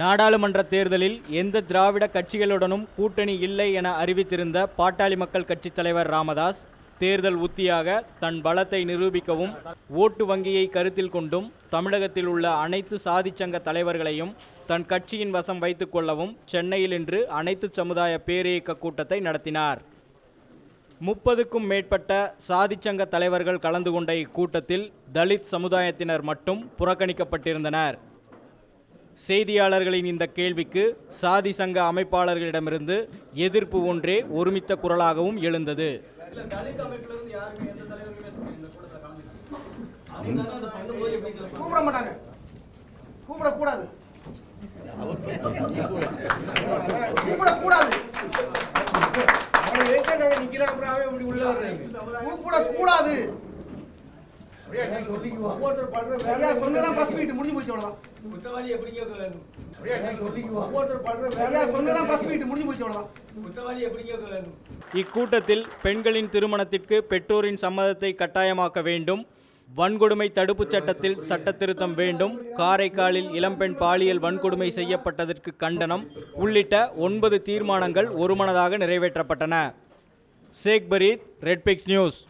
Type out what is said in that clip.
நாடாளுமன்ற தேர்தலில் எந்த திராவிட கட்சிகளுடனும் கூட்டணி இல்லை என அறிவித்திருந்த பாட்டாளி மக்கள் கட்சித் தலைவர் ராமதாஸ் தேர்தல் உத்தியாக தன் பலத்தை நிரூபிக்கவும் ஓட்டு வங்கியை கருத்தில் கொண்டும் தமிழகத்தில் உள்ள அனைத்து சாதிச்சங்க தலைவர்களையும் தன் கட்சியின் வசம் வைத்துக் கொள்ளவும் சென்னையில் இன்று அனைத்து சமுதாய பேரியக்க கூட்டத்தை நடத்தினார். முப்பதுக்கும் மேற்பட்ட சாதிச்சங்க தலைவர்கள் கலந்து கொண்ட இக்கூட்டத்தில் தலித் சமுதாயத்தினர் மட்டும் புறக்கணிக்கப்பட்டிருந்தனர். செய்தியாளர்களின் இந்த கேள்விக்கு சாதி சங்க அமைப்பாளர்களிடமிருந்து எதிர்ப்பு ஒன்றே ஒருமித்த குரலாகவும் எழுந்தது. கூப்பிடக்கூடாது. இக்கூட்டத்தில் பெண்களின் திருமணத்திற்கு பெற்றோரின் சம்மதத்தை கட்டாயமாக்க வேண்டும். வன்கொடுமை தடுப்புச் சட்டத்தில் சட்ட திருத்தம் வேண்டும். காரைக்காலில் இளம்பெண் பாலியல் வன்கொடுமை செய்யப்பட்டதற்கு கண்டனம். உள்ளிட்ட ஒன்பது தீர்மானங்கள் ஒருமனதாக நிறைவேற்றப்பட்டன. Sheikh Fareed Redpix news.